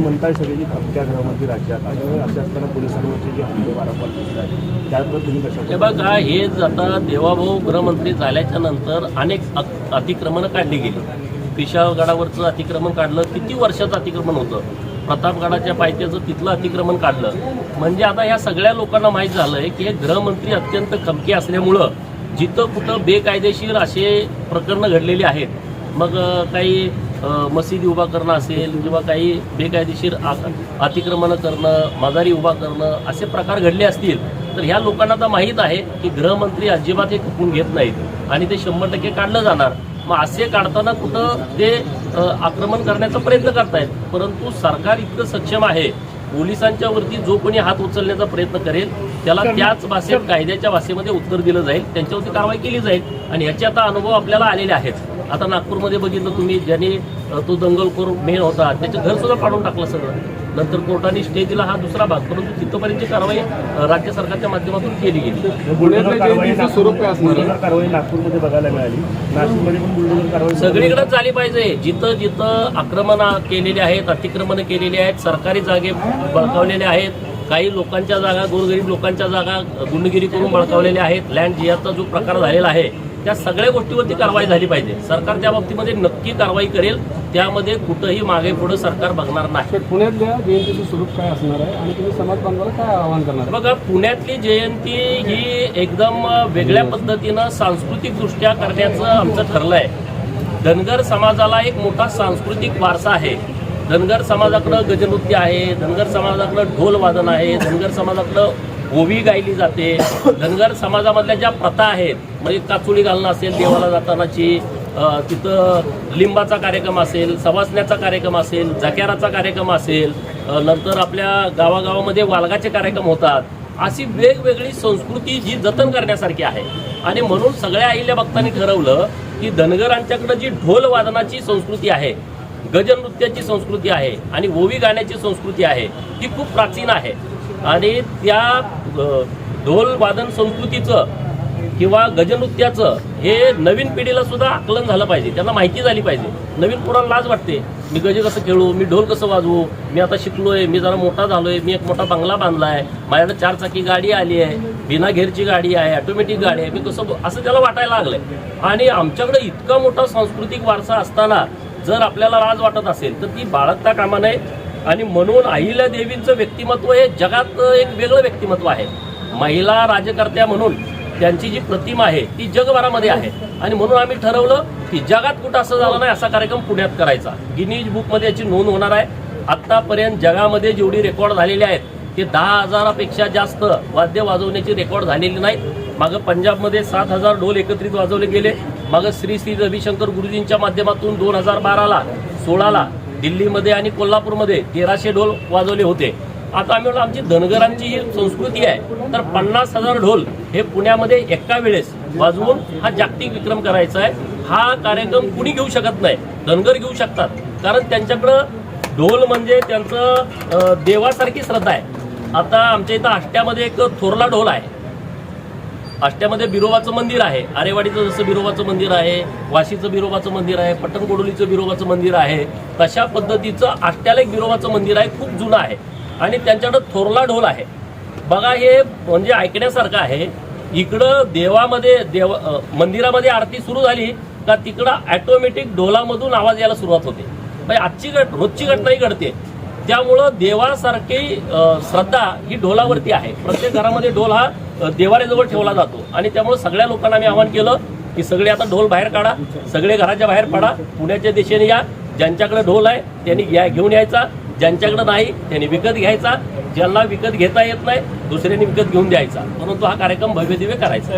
आपण म्हणताय सगळे की धमक्या घरामध्ये राज्यात आणि असे असताना पोलिसांवरचे जे हल्ले वारंवार दिसत आहेत त्याबद्दल तुम्ही हे कशा बघा हे आता देवाभाऊ गृहमंत्री झाल्याच्यानंतर अनेक अ- अतिक्रमणं काढली गेली. पिशाळगडावरचं अतिक्रमण काढलं किती वर्षाचं अतिक्रमण होतं? प्रतापगडाच्या पायथ्याचं तिथलं अतिक्रमण काढलं. म्हणजे आता ह्या सगळ्या लोकांना माहीत झालंय की हे गृहमंत्री अत्यंत खमके असल्यामुळं जिथं कुठं बेकायदेशीर असे प्रकरणं घडलेली आहेत. मग काही मशिदी उभा करणं असेल किंवा काही बेकायदेशीर अतिक्रमणं करणं माघारी उभा करणं असे प्रकार घडले असतील तर ह्या लोकांना तर माहीत आहे की गृहमंत्री अजिबात हे खपून घेत नाहीत आणि ते शंभर टक्के काढलं जाणार. मग असे काढताना कुठं ते आक्रमण करण्याचा प्रयत्न करतायत. परंतु सरकार इतकं सक्षम आहे पोलिसांच्या वरती जो कोणी हात उचलण्याचा प्रयत्न करेल त्याला त्याच भाषेत कायद्याच्या भाषेमध्ये उत्तर दिलं जाईल त्यांच्यावरती कारवाई केली जाईल आणि ह्याचे आता अनुभव आपल्याला आलेले आहेत. आता नागपूरमध्ये बघितलं तुम्ही ज्यांनी तो दंगलखोर मेन होता त्याचं घर सुद्धा पाडून टाकलं सगळं. नंतर कोर्टाने स्टे दिला हा दुसरा भाग परंतु तिथपर्यंतची कारवाई राज्य सरकारच्या माध्यमातून केली गेली. बुलडोझर कारवाई जयंतीचं स्वरूप काय असणार? आहे? बुलडोझर कारवाई नागपूरमध्ये बघायला मिळाली. नाशिकमध्ये पण बुलडोझर कारवाई सगळीकडेच झाली पाहिजे. जिथं जिथं आक्रमण केलेली आहेत अतिक्रमण केलेली आहेत सरकारी जागे बळकावलेले आहेत काही लोकांच्या जागा गोरगरीब लोकांच्या जागा गुंडगिरी करून बळकावलेल्या आहेत लँड जिहाचा जो प्रकार झालेला आहे त्या सगळ्या गोष्टीवरती कारवाई झाली पाहिजे. सरकार त्या बाबतीमध्ये नक्की कारवाई करेल. त्यामध्ये कुठंही मागे पुढे सरकार बघणार नाही. पुण्यातल्या जयंतीचं स्वरूप काय असणार आहे आणि तुम्ही समाज बांधवाला काय आवाहन करणार बघा पुण्यातली जयंती ही एकदम वेगळ्या पद्धतीनं सांस्कृतिकदृष्ट्या करण्याचं आमचं ठरलं आहे धनगर समाजाला एक मोठा सांस्कृतिक वारसा आहे. धनगर समाजाकडं गजनृत्य आहे धनगर समाजाकडं ढोल वादन आहे धनगर समाजाकडं ओवी गायली जाते. धनगर समाजामधल्या ज्या प्रथा आहेत म्हणजे काचुळी घालणं असेल देवाला जातानाची तिथं लिंबाचा कार्यक्रम असेल सवासण्याचा कार्यक्रम असेल जक्याराचा कार्यक्रम असेल नंतर आपल्या गावागावामध्ये वालगाचे कार्यक्रम होतात. अशी वेगवेगळी संस्कृती जी जतन करण्यासारखी आहे. आणि म्हणून सगळ्या आईल्या भक्तांनी ठरवलं की धनगरांच्याकडं जी ढोल वादनाची संस्कृती आहे गजनृत्याची संस्कृती आहे आणि ओवी गाण्याची संस्कृती आहे ती खूप प्राचीन आहे. आणि त्या ढोल वादन संस्कृतीचं किंवा गजनृत्याचं हे नवीन पिढीला सुद्धा आकलन झालं पाहिजे. त्यांना माहिती झाली पाहिजे. नवीन पोरांना लाज वाटते. मी गजे कसं खेळू? मी ढोल कसं वाजवू? मी आता शिकलोय. मी जरा मोठा झालोय. मी एक मोठा बंगला बांधलाय. माझ्याकडे चार चाकी गाडी आली आहे. बिना घेरची गाडी आहे. ऑटोमॅटिक गाडी आहे. मी कसं असं त्याला वाटायला लागलंय. आणि आमच्याकडे इतका मोठा सांस्कृतिक वारसा असताना जर आपल्याला लाज वाटत असेल तर ती बाळगता कामा नये. आणि म्हणून अहिल्या देवींचं व्यक्तिमत्व हे जगात एक वेगळं व्यक्तिमत्व आहे. महिला राजकर्त्या म्हणून त्यांची जी प्रतिमा आहे ती जगभरामध्ये आहे. आणि म्हणून आम्ही ठरवलं की जगात कुठं असं झालं नाही असा कार्यक्रम पुण्यात करायचा. गिनीज बुकमध्ये याची नोंद होणार आहे. आत्तापर्यंत जगामध्ये जेवढी रेकॉर्ड झालेली आहेत ते दहा हजारापेक्षा जास्त वाद्य वाजवण्याची रेकॉर्ड झालेली नाहीत. मागं पंजाबमध्ये सात हजार ढोल एकत्रित वाजवले गेले. मागं श्री श्री रविशंकर गुरुजींच्या माध्यमातून दोन हजार बाराला सोळाला दिल्लीमध्ये आणि कोल्हापूरमध्ये तेराशे ढोल वाजवले होते. आता आम्ही म्हणलं आमची धनगरांची ही संस्कृती आहे तर पन्नास हजार ढोल हे पुण्यामध्ये एका वेळेस वाजवून हा जागतिक विक्रम करायचा आहे. हा कार्यक्रम कुणी घेऊ शकत नाही धनगर घेऊ शकतात. कारण त्यांच्याकडं ढोल म्हणजे त्यांचं देवासारखी श्रद्धा आहे. आता आमच्या इथं आष्ट्यामध्ये एक थोरला ढोल आहे. आष्ट्यामध्ये बिरोबाचं मंदिर आहे. आरेवाडीचं जसं बिरोबाचं मंदिर आहे वाशीचं बिरोबाचं मंदिर आहे पट्टणकोडोलीचं बिरोबाचं मंदिर आहे तशा पद्धतीचं आष्ट्याला एक बिरोबाचं मंदिर आहे खूप जुनं आहे. आणि त्यांच्याकडं थोरला ढोल आहे. बघा हे म्हणजे ऐकण्यासारखं आहे. इकडं देवामध्ये देव मंदिरामध्ये आरती सुरू झाली का तिकडं ॲटोमॅटिक ढोलामधून आवाज यायला सुरुवात होते. म्हणजे आजची घट रोजची घटनाही घडते. त्यामुळं देवासारखी श्रद्धा ही ढोलावरती आहे. प्रत्येक घरामध्ये ढोल हा अ, देवाऱ्याजवळ ठेवला जातो. आणि त्यामुळे सगळ्या लोकांना मी आवाहन केलं की सगळे आता ढोल बाहेर काढा सगळे घराच्या बाहेर पडा पुण्याच्या दिशेने या ज्यांच्याकडे ढोल आहे त्यांनी घ्या घेऊन यायचा ज्यांच्याकडे नाही त्यांनी विकत घ्यायचा ज्यांना विकत घेता येत नाही दुसऱ्यांनी विकत घेऊन द्यायचा. परंतु हा कार्यक्रम भव्य दिव्य करायचा.